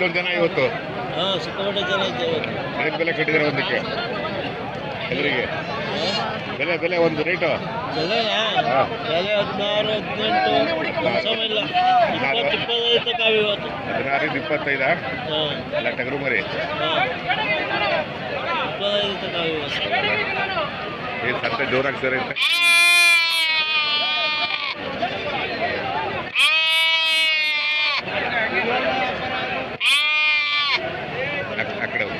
ಎಷ್ಟೊಂದು ಜನ ಇವತ್ತು? ಹಾಂ ಸಿಕ್ಕಾಪಟ್ಟೆ ಜನ ಇದ್ದೇವೆ ಏನು ಬೆಲೆ ಕಟ್ಟಿದ್ರೆ ಒಂದಕ್ಕೆ? ಎಲ್ಲರಿಗೆ ಬೆಲೆ ಬೆಲೆ ಒಂದು ರೇಟು ಬೆಲೆನಾ ಹಾಂ. ಬೆಲೆ ಹದಿನಾರು ಹದಿನೆಂಟು ಕಮ್ಮಿ ಇಲ್ಲ. ಇಪ್ಪತ್ತು ಇಪ್ಪತ್ತೈದು ಇವತ್ತು. ಹದಿನಾರಿಂದ ಇಪ್ಪತ್ತೈದ? ಹಾಂ. ಎಲ್ಲ ಟಗರು ಮರಿ. ಹಾಂ. ಇಪ್ಪತ್ತೈದು ಇವತ್ತು ಏನು ಸಂತೆ ಜೋರಾಗ್ತಾರೆ ಸರ್ ಐತೆ ಆ- ಆ ಕಡೆ ಹೋಗಿ.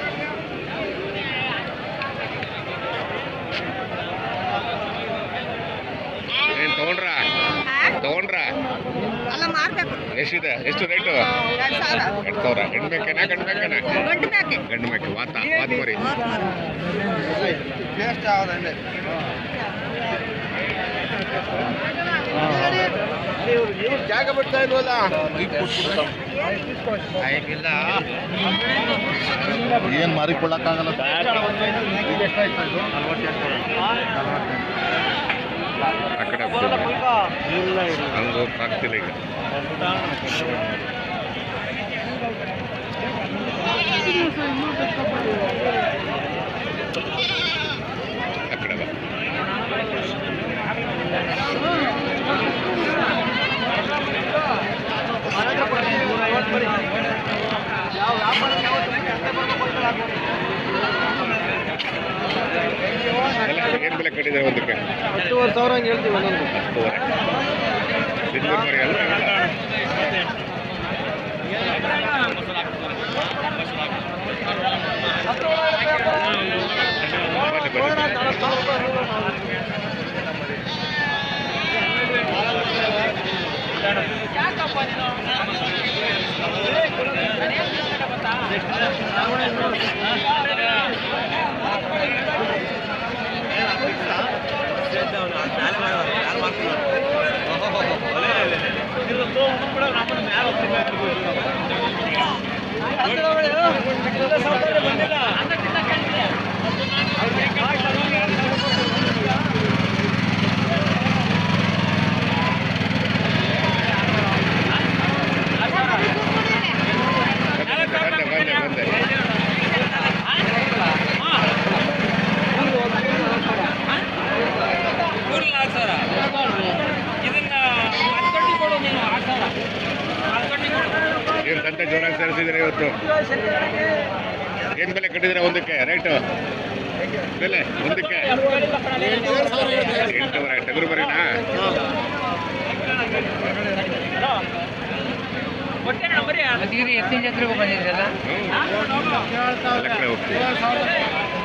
ಏನ್ ತಗೊಂಡ್ರ ತಗೊಂಡ್ರ ಅಲ್ಲ ಮಾರ್ಬೇಕು ಎಷ್ಟಿದೆ? ಎಷ್ಟು ರೇಟು ಎರಡ್ ಸಾವಿರ. ಹೆಣ್ಣು ಮೇಕೆನಾ ಗಂಡು ಮೇಕೆನಾ? ಗಂಡು ಮೇಕೆ. ಗಂಡು ಮೇಕೆ ವಾತ ವಾತ ಮರಿ. ಮಾತ್ ಮಾರು. ಜಾಗ ಬಿಡ್ತಾ ಇಲ್ವಲ್ಲ ಏನು ಮಾರಿಕೊಳ್ಳಕ್ಕಾಗಲ್ಲ. ಆ ಕಡೆ. ಹಂಗೆ ಹೋಗಕ್ ಆಗ್ತಿಲ್ಲ ಈಗ. ಬಾ. ಬೆಲೆ ಏನು ಬೆಲೆ ಕಟ್ಟಿದ್ದಾರೆ ಒಂದಕ್ಕೆ? ಹತ್ತುವರೆ ಸಾವಿರ ಹಂಗೆ ಹೇಳ್ತೀವಿ ಒಂದೊಂದು. ಹತ್ತುವರೆ ಮರಿ ಅಲ್ಲ? ಬನ್ನಿ ಬನ್ನಿ ಬಂದೆ ಬಂದೆ ಬಂದೆ ಏನು ಸಂತೆ ಜೋರಾಗಿ ಸೇರಿಸಿದ್ರೆ ಇವತ್ತು ಏನು ಬೆಲೆ ಕಟ್ಟಿದ್ರೆ ಒಂದಕ್ಕೆ ರೈಟು ಬೆಲೆ ಒಂದಕ್ಕೆ. ಎಂಟೂವರೆ ಟಗರು ಬರೀನಾ ಎತ್ತಿನ ಜಾತ್ರೆಗೂ ಬಂದಿದ್ರಲ್ಲ?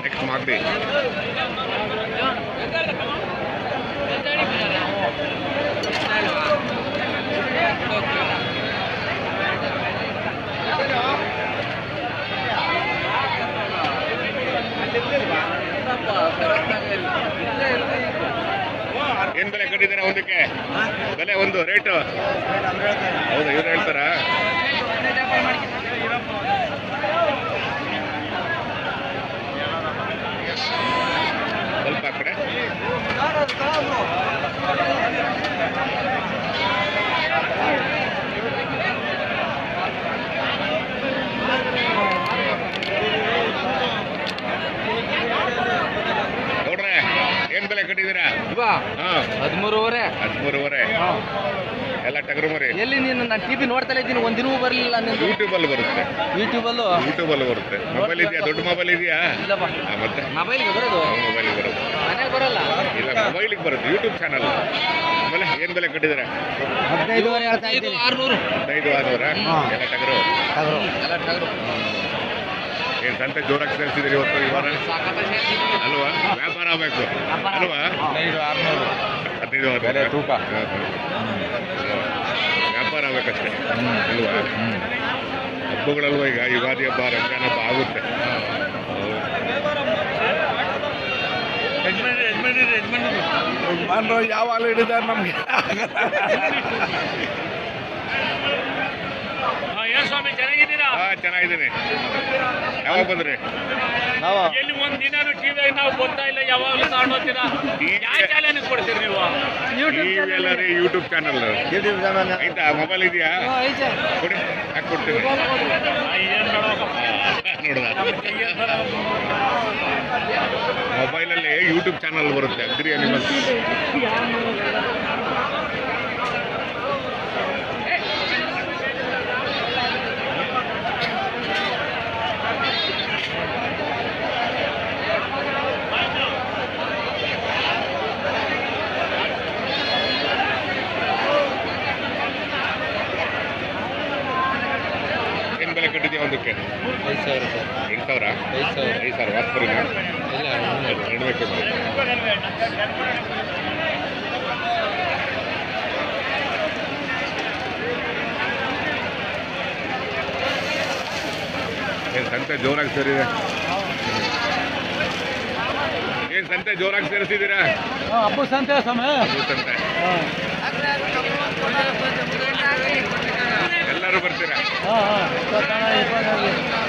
ನೆಕ್ಸ್ಟ್ ಮಾಗಡಿ ಒಂದಕ್ಕೆ ಬೆಲೆ ಒಂದು ರೇಟು ಹೌದಾ ಇವ್ರು ಹೇಳ್ತಾರಾ ಸ್ವಲ್ಪ ಆ ಕಡೆ ನೋಡ್ರೆ ಏನ್ ಬೆಲೆ ಕಟ್ಟಿದ್ದೀರಾ ಇವಾ ಹಾ ಹದಿಮೂರುವರೆ ಹದಿಮೂರುವರೆ ಎಲ್ಲ ಟಗರು ಮರಿ ಎಲ್ಲಿ ನೀನು ಟಿ ವಿ ನೋಡ್ತಾ ಇದ್ದೀನಿ ಒಂದ್ ದಿನವೂ ಬರಲಿಲ್ಲ ನಿಂದು. ಯೂಟ್ಯೂಬಲ್ಲಿ ಬರುತ್ತೆ. ಯೂಟ್ಯೂಬಲ್ಲೂ ಯೂಟ್ಯೂಬಲ್ಲಿ ಬರುತ್ತೆ. ಮೊಬೈಲ್ ಇದೆಯಾ? ದೊಡ್ಡ ಮೊಬೈಲ್ ಇದೆಯಾ? ಇಲ್ಲಪ್ಪ. ಮತ್ತೆ? ಮೊಬೈಲ್ಗೆ ಬರೋದು? ಮೊಬೈಲಿಗೆ ಬರೋದು. ಮನೆಗೆ ಬರಲ್ಲ? ಇಲ್ಲ ಮೊಬೈಲಿಗೆ ಬರುತ್ತೆ ಯೂಟ್ಯೂಬ್ ಚಾನಲ್ ಆಮೇಲೆ ಏನು ಬೆಲೆ ಕಟ್ಟಿದ್ದಾರೆ? ಹದಿನೈದುವರೆ ಹೇಳ್ತಾ ಇದ್ದೀನಿ. ಆರ್ನೂರು. ಹದಿನೈದು ಆರುನೂರ? ಎಲ್ಲ ಟಗರು ಎಲ್ಲ ಟಗರು ಏನು ಸಂತೆ ಜೋರಾಗಿ ಸೇರಿಸಿದ್ರಿ ಇವತ್ತು ಈ ವಾರ? ಅಲ್ವಾ? ವ್ಯಾಪಾರ ಆಗಬೇಕು. ಅಲ್ವಾ? ಹದಿನೈದು ಆರ್ನೂರು. ಹದಿನೈದು ತೂಕ. ವ್ಯಾಪಾರ ಆಗಬೇಕಷ್ಟೇ. ಅಲ್ವಾ? ಹಬ್ಬಗಳಲ್ವಾ ಈಗ? ಯುಗಾದಿ ಹಬ್ಬ ರಂಜಾನ್ ಹಬ್ಬ ಆಗುತ್ತೆ. ಯಜಮಾನ್ರು ಯಾವಾಗಲೂ ಹಿಡಿದಾರೆ ನಮಗೆ. ಸ್ವಾಮಿ ಚೆನ್ನಾಗಿದ್ದೀರಾ? ಹಾ ಚೆನ್ನಾಗಿದ್ದೀನಿ. ಯಾವಾಗ ಬಂದ್ರಿ? ನಾವು? ಎಲ್ಲಿ ಒಂದ್ ದಿನಾನು ಟಿವಿ ನಾವು ಗೊತ್ತಾ ಇಲ್ಲ ಯಾವಾಗಲೂ ತಗೊಂಡೋಗ್ತೀರಾ ಯಾವ ಚಾಲೆಂಜ್ ಕೊಡ್ತೀರಿ ನೀವು? ಟಿವಿ ಎಲ್ಲ ರೀ ಯೂಟ್ಯೂಬ್ ಚಾನಲ್. YouTube channel. ಆಯ್ತಾ ಮೊಬೈಲ್ ಇದೆಯಾ? ಕೊಡಿ ಹಾಕಿ ಕೊಡ್ತೀನಿ. ನೋಡ್ದ. ಮೊಬೈಲಲ್ಲಿ ಯೂಟ್ಯೂಬ್ ಚಾನಲ್ ಬರುತ್ತೆ ಅಗ್ರಿ ಅನಿಮಲ್ಸ್ ಏನು ಬೆಲೆ ಕಟ್ಟಿದ್ಯಾ ಒಂದಕ್ಕೆ ಐದು ಸಾವಿರ ರೂಪಾಯಿ ಎಂಟು ಸಾವಿರ ಐದು ಸಾವಿರ ಐದು ಸಾವಿರ ವಾಸ್ಪುರಿನ ಇಲ್ಲ ಎರಡು ಬೇಕೆ ಏನು ಸಂತೆ ಜೋರಾಗಿ ಸೇರಿದೆ? ಏನು ಸಂತೆ ಜೋರಾಗಿ ಸೇರಿಸಿದ್ದೀರಾ? ಹಬ್ಬ ಸಂತೆ ಸಮಯ ಸಂತೆ. ಎಲ್ಲರೂ ಬರ್ತೀರಾ?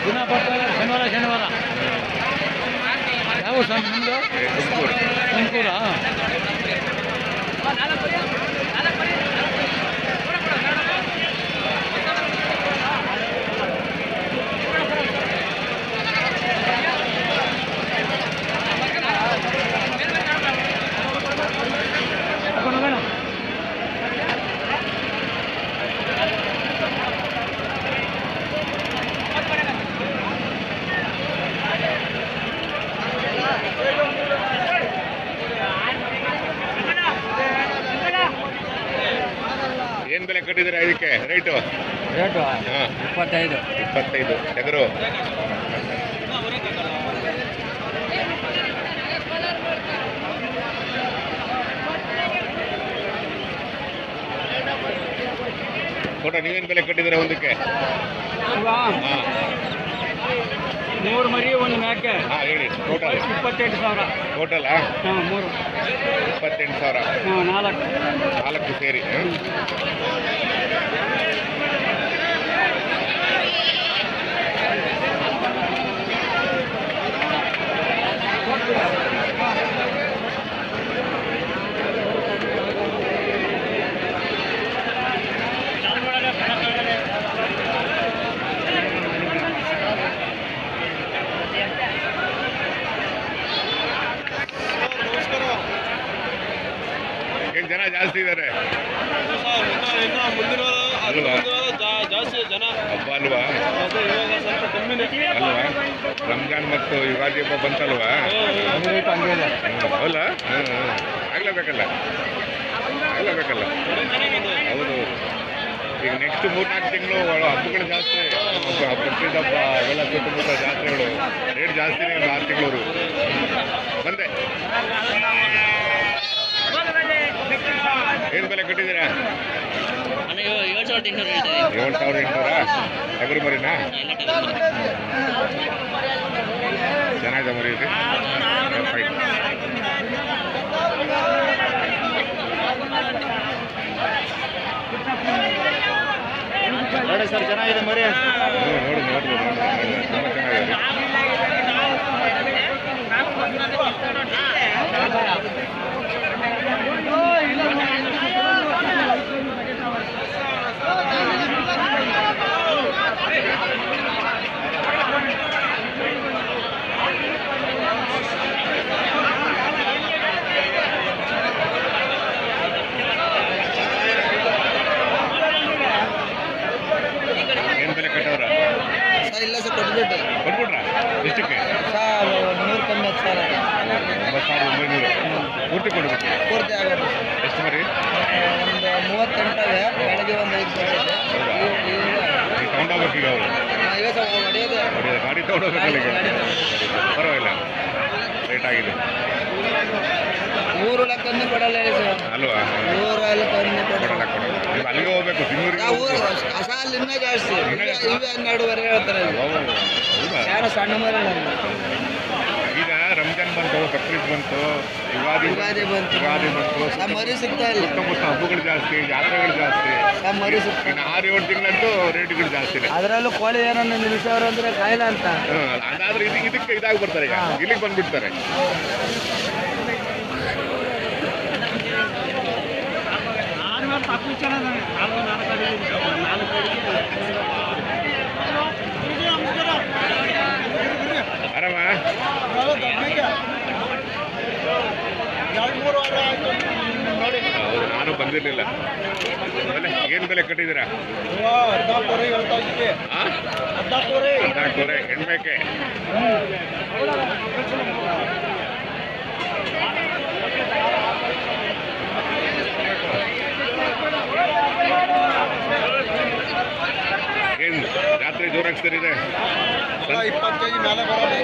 ದಿನ ಬರ್ತಾರೆ ಶನಿವಾರ ಶನಿವಾರ. ಯಾವ ಸಮ ನಿಮ್ಮದು ತುಮಕೂರು ತುಮಕೂರಾ ಏನು ಬೆಲೆ ಕಟ್ಟಿದ್ದೀರಾ ಇದಕ್ಕೆ ರೈಟು ರೇಟು ಹಾಂ ಇಪ್ಪತ್ತೈದು. ಇಪ್ಪತ್ತೈದು. ಟಗರು ಫೋಟೋ ನೀವೇನು ಬೆಲೆ ಕಟ್ಟಿದ್ದೀರಾ ಒಂದಕ್ಕೆ? ಹಾಂ. ಮೂರು ಮರಿ ಒಂದು ಮ್ಯಾಕೆ ಹಾಂ ಹೇಳಿ. ಟೋಟಲ್ ಇಪ್ಪತ್ತೆಂಟು ಸಾವಿರ. ಟೋಟಲಾ ಹಾಂ ಮೂರು. ಇಪ್ಪತ್ತೆಂಟು ಸಾವಿರ. ಹಾಂ ನಾಲ್ಕು. ನಾಲ್ಕು ಸೇರಿ ಜನ ಜಾಸ್ತಿ ಇದ್ದಾರೆ ಜಾಸ್ತಿ ಜನ ಹಬ್ಬ ಅಲ್ವಾ? ರಂಜಾನ್ ಮತ್ತು ಯುಗಾದಿ ಹಬ್ಬ ಬಂತಲ್ವಾ? ಹೌದಾ. ಆಗ್ಲೇಬೇಕಲ್ಲ ಆಗ್ಲೇಬೇಕಲ್ಲ ಹೌದು. ಈಗ ನೆಕ್ಸ್ಟ್ ಮೂರ್ನಾಲ್ಕು ತಿಂಗಳು ಹಬ್ಬಗಳು ಜಾಸ್ತಿ. ಹಬ್ಬ ಅವೆಲ್ಲ ಸುತ್ತಮುತ್ತ ಜಾತ್ರೆಗಳು ರೇಟ್ ಜಾಸ್ತಿನೇ ಒಂದು ಆರು ತಿಂಗಳವರು ಬಂದೆ ಏನು ಬೆಲೆ ಕಟ್ಟಿದ್ದೀರಾ ನನಗೆ ಏಳು ಸಾವಿರದ ಎಂಟುನೂರು ಹೇಳ್ತಾ ಏಳು ಸಾವಿರದ ಎಂಟುನೂರಾ ಟಗರು ಚೆನ್ನಾಗಿದೆ ಮರಿ ನೋಡಿ ಸರ್ ಚೆನ್ನಾಗಿದೆ ಮರಿ ನೋಡಿ ನೋಡಿ ತುಂಬ ಚೆನ್ನಾಗಿದೆ ಏನು ಬೆಲೆ ಕಟ್ಟವ್ರ ಇಲ್ಲ ಸರ್ ಕೊಟ್ಬಿಟ್ಟು ಕೊಟ್ಬಿಟ್ರಾ ಎಷ್ಟಕ್ಕೆ ಸರ್ ನೂರು ಕಮ್ಮಿ ಹತ್ತು ಸಾವಿರ ಒಂಬತ್ತು ಸಾವಿರದ ಒಂಬೈನೂರು ಪೂರ್ತಿ ಕೊಡ್ಬೇಕು ಪೂರ್ತಿ ಆಗೋದು ಎಷ್ಟು ಮರಿ ಒಂದು ಮೂವತ್ತೆಂಟವೆ ಬೆಳಗ್ಗೆ ಒಂದು ಐದು ಬಂದಿದೆ ನೀವು ತಗೊಂಡೋಗ್ಬೇಕು ಈಗ ಅವರು ಇವತ್ತು ಹೊಡೆಯೋದು ಗಾಡಿ ತಗೊಂಡೋಗ್ಬೇಕಲ್ಲ ಪರವಾಗಿಲ್ಲ. ಲೇಟ್ ಆಗಿದೆ. ಮೂರು ಲಕ್ಷ ಕಮ್ಮಿ ಕೊಡಲ್ಲ ಅಲ್ವಾ? ನೂರ ತಂದು ಕೊಡಲ್ಲ. ಕೊಡಲ್ಲ ಅಲ್ಲಿಗೆ ಹೋಗ್ಬೇಕು ತಿನ್ನೂರಿಗೆ ಇನ್ನೂ ಜಾಸ್ತಿ. ಇವೆ ಹನ್ನೆರಡುವರೆ ಹೇಳ್ತಾರೆ. ಯಾರು ಸಣ್ಣ ಮರ ರಂಜಾನ್ ಬಂತು ಬಕ್ರೀದ್ ಬಂತು ಯುಗಾದಿ ಯುಗಾದಿ ಬಂತು. ಯುಗಾದಿ ಬಂತು. ನಮ್ಮ ಮರಿ ಸಿಗ್ತಾ ಇಲ್ಲ. ಸುತ್ತಮುತ್ತ ಹಬ್ಬಗಳು ಜಾಸ್ತಿ ಜಾತ್ರೆಗಳು ಜಾಸ್ತಿ. ನಮ್ಮ ಮರಿ ಸಿಗ್ತಾ ಇನ್ನು ಆರು ಏಳು ತಿಂಗಳಂತೂ ರೇಟ್ಗಳು ಜಾಸ್ತಿ ಇದೆ. ಅದರಲ್ಲೂ ಕೋಳಿ ಏನನ್ನ ನಿಲ್ಲಿಸೋರು ಅಂದ್ರೆ ಕಾಯಿಲೆ ಅಂತ. ಅದಾದ್ರೆ ಇದಕ್ಕೆ ಇದಕ್ಕೆ ಇದಾಗಿ ಬರ್ತಾರೆ ಈಗ ಇಲ್ಲಿಗೆ ಬಂದ್ಬಿಡ್ತಾರೆ ಹೌದು ನಾನು ಬಂದಿರಲಿಲ್ಲ. ಬೆಲೆ ಏನು ಬೆಲೆ ಕಟ್ಟಿದ್ದೀರಾ? ಹೆಣ್ಮೇಕೆ. ಏನು ರಾತ್ರಿ ಜೋರಾಗಿ ಸರಿದೆ? ಇಪ್ಪತ್ತು ಕೆಜಿ ಮೇಲೆ ಬರೋದು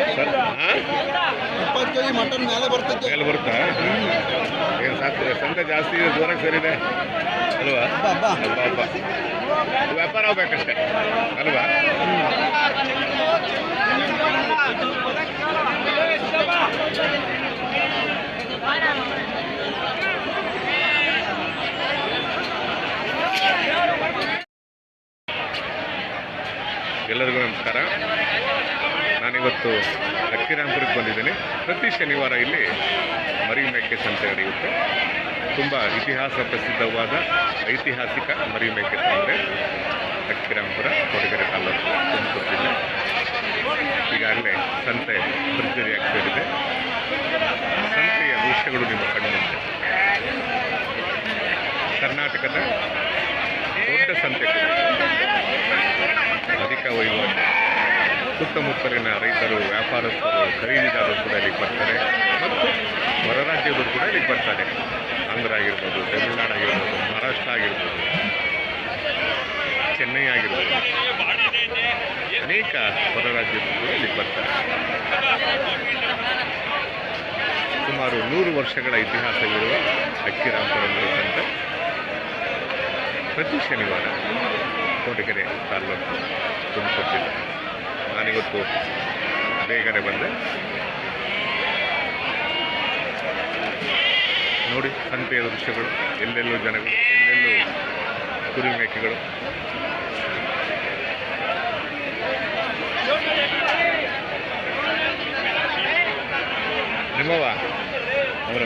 ಇಪ್ಪತ್ತು ಕೆಜಿ ಮಟನ್ ಮೇಲೆ ಬರ್ತೈತೆ. ಎಲ್ಲಿ ಬರುತ್ತಾ? ಏನು ಸಾಕು ಸಂತೆ ಜಾಸ್ತಿ ಇದೆ ಜೋರಾಗಿ ಸರಿದೆ ಅಲ್ವಾ? ಹಬ್ಬ ಹಬ್ಬ. ವ್ಯಾಪಾರ ಆಗ್ಬೇಕಷ್ಟೆ. ಅಲ್ವಾ? ಎಲ್ಲರಿಗೂ ನಮಸ್ಕಾರ. ನಾನಿವತ್ತು ಅಕ್ಕಿರಾಂಪುರಕ್ಕೆ ಬಂದಿದ್ದೀನಿ. ಪ್ರತಿ ಶನಿವಾರ ಇಲ್ಲಿ ಮರಿ ಮೇಕೆಸ್ ಸಂತೆ ನಡೆಯುತ್ತೆ. ತುಂಬ ಇತಿಹಾಸ ಪ್ರಸಿದ್ಧವಾದ ಐತಿಹಾಸಿಕ ಮರಿ ಮೇಕೆಸ್ ಅಂದರೆ ಅಕ್ಕಿರಾಂಪುರ, ಕೊಡಗೆರೆ ತಾಲೂಕು ತುಮಕೂರು ಈಗಾಗಲೇ ಸಂತೆ ಭರ್ಜರಿಯಾಗಿ ಸೇರಿದೆ ಸಂತೆಯ ದೃಶ್ಯಗಳು ನಿಮ್ಮ ಕಣ್ಣಿಂದ ಕರ್ನಾಟಕದ ದೊಡ್ಡ ಸಂತೆ ಕೂಡ ವಹಿವಾಟು ಸುತ್ತಮುತ್ತಲಿನ ರೈತರು, ವ್ಯಾಪಾರಸ್ಥರು ಖರೀದಿದಾರರು ಕೂಡ ಇಲ್ಲಿಗೆ ಬರ್ತಾರೆ. ಮತ್ತು ಹೊರ ರಾಜ್ಯದವರು ಕೂಡ ಇಲ್ಲಿಗೆ ಬರ್ತಾರೆ. ಆಂಧ್ರ ಆಗಿರ್ಬೋದು ತಮಿಳುನಾಡು ಆಗಿರ್ಬೋದು, ಮಹಾರಾಷ್ಟ್ರ ಆಗಿರ್ಬೋದು, ಚೆನ್ನೈ ಆಗಿರ್ಬೋದು. ಅನೇಕ ಹೊರ ರಾಜ್ಯದವರು ಕೂಡ ಇಲ್ಲಿಗೆ ಬರ್ತಾರೆ. ಸುಮಾರು ನೂರು ವರ್ಷಗಳ ಇತಿಹಾಸವಿರುವ ಅಕ್ಕಿರಾಂಪುರ ಸಂತೆ ಪ್ರತಿ ಶನಿವಾರ. ಕೋಟಗೆರೆ ತಾಲ್ಲೂಕು ತುಮಕೂರು ಜಿಲ್ಲೆ. ನಾನಿವತ್ತು ಬೇಗನೆ ಬಂದೆ. ನೋಡಿ, ಸಂತೆಯ ದೃಶ್ಯಗಳು, ಎಲ್ಲೆಲ್ಲೂ ಜನಗಳು, ಎಲ್ಲೆಲ್ಲೂ ಕುರಿ ಮೇಕೆಗಳು ನಿಮ್ಮವ ಅವರ